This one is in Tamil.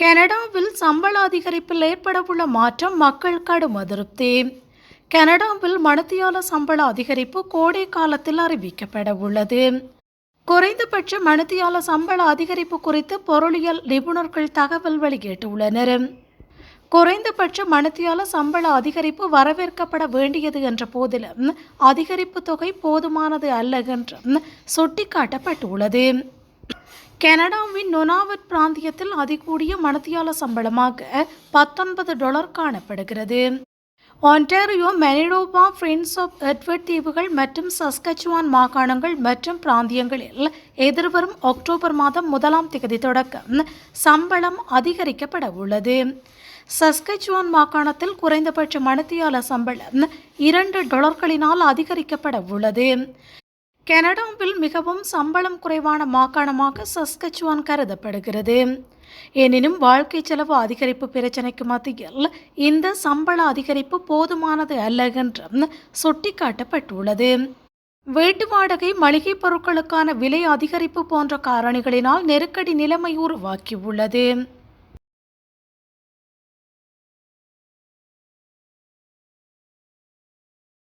கனடாவில் சம்பள அதிகரிப்பில் ஏற்படவுள்ள மாற்றம் மக்கள் கடும் அதிருப்தி. கனடாவில் மணத்தியால சம்பள அதிகரிப்பு கோடை காலத்தில் அறிவிக்கப்பட உள்ளது. குறைந்தபட்ச மணித்தியால சம்பள அதிகரிப்பு குறித்து பொருளியல் நிபுணர்கள் தகவல் வெளியிட்டுள்ளனர். குறைந்தபட்ச மணித்தியால சம்பள அதிகரிப்பு வரவேற்கப்பட வேண்டியது என்ற போதிலும் அதிகரிப்பு தொகை போதுமானது அல்ல என்றும் சுட்டிக்காட்டப்பட்டுள்ளது. கனடாவின் நொனாவட் பிராந்தியத்தில் அதிகூடிய மணத்தியால சம்பளமாக பத்தொன்பது டாலர் காணப்படுகிறது. Ontario Manitoba friends of Edward தீவுகள் மற்றும் சஸ்கச்சுவான் மாகாணங்கள் மற்றும் பிராந்தியங்களில் எதிர்வரும் அக்டோபர் மாதம் முதலாம் தேதி தொடக்கம் சம்பளம் அதிகரிக்கப்பட உள்ளது. சஸ்கச்சுவான் மாகாணத்தில் குறைந்தபட்ச மனத்தியால சம்பளம் இரண்டு டாலர்களினால் அதிகரிக்கப்பட உள்ளது. கனடாவில் மிகவும் சம்பளம் குறைவான மாகாணமாக சஸ்கச்சுவான் கருதப்படுகிறது. எனினும் வாழ்க்கை செலவு அதிகரிப்பு பிரச்சினைக்கு மத்தியில் இந்த சம்பள அதிகரிப்பு போதுமானது அல்ல என்றும் சுட்டிக்காட்டப்பட்டுள்ளது. வீட்டு வாடகை மளிகை பொருட்களுக்கான விலை அதிகரிப்பு போன்ற காரணிகளினால் நெருக்கடி நிலைமை உருவாக்கியுள்ளது.